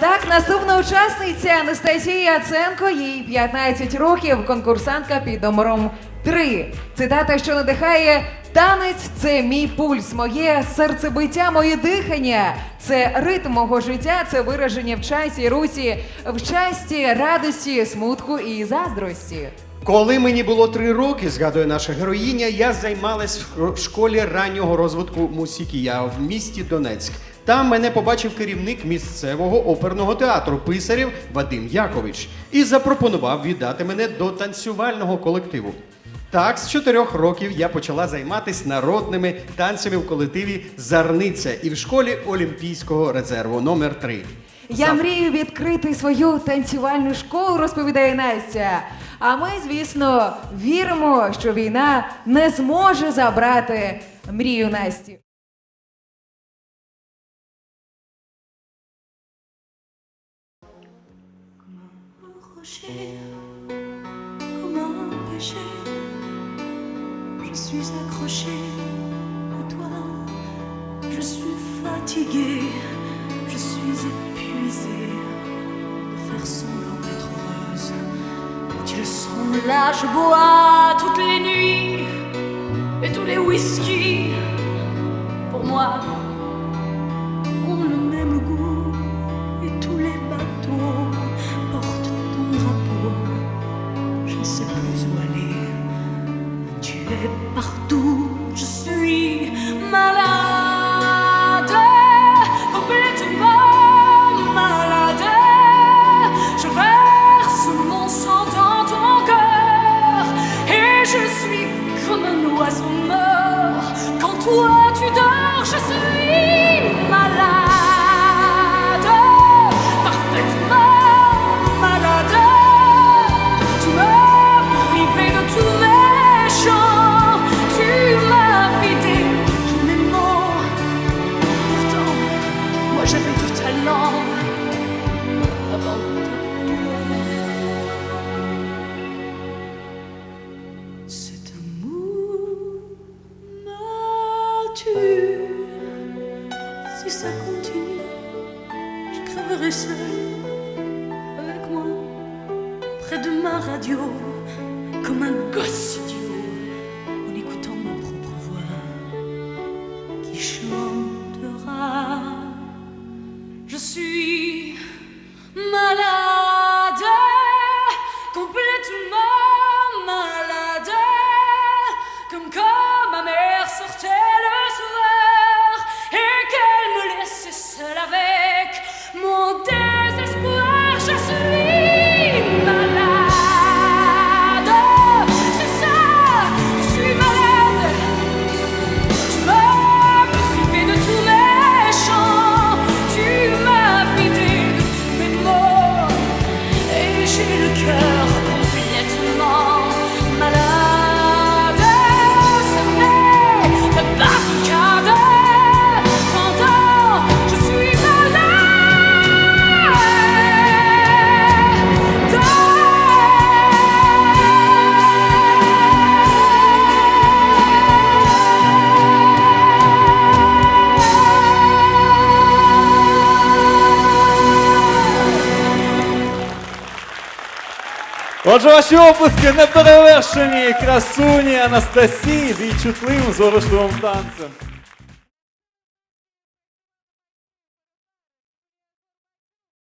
Так, наступна учасниця Анастасія Яценко, їй 15 років, конкурсантка під номером 3. Цитата, що надихає танець це мій пульс, моє серцебиття, моє дихання. Це ритм мого життя, це вираження в часі, русі, в щасті, радості, смутку і заздрості. Коли мені було три роки, згадує наша героїня, я займалась в школі раннього розвитку мусікія в місті Донецьк. Там мене побачив керівник місцевого оперного театру писарів Вадим Якович і запропонував віддати мене до танцювального колективу. Так, з чотирьох років я почала займатися народними танцями в колективі Зарниця і в школі Олімпійського резерву номер 3 Я мрію відкрити свою танцювальну школу, розповідає Настя. А ми, звісно, віримо, що війна не зможе забрати мрію Насті. Comme un péché. Je suis accroché à toi, je suis fatigué, je suis épuisé de faire semblant d'être heureuse. Quand ils sont là, je bois toutes les nuits et tous les whisky. Pour moi, whoa. Ça continue, je crèverai seul avec moi près de ma radio comme un gosse Отже, ваші оплески неперевершені красуні Анастасії з її чутливим зорошливим танцем.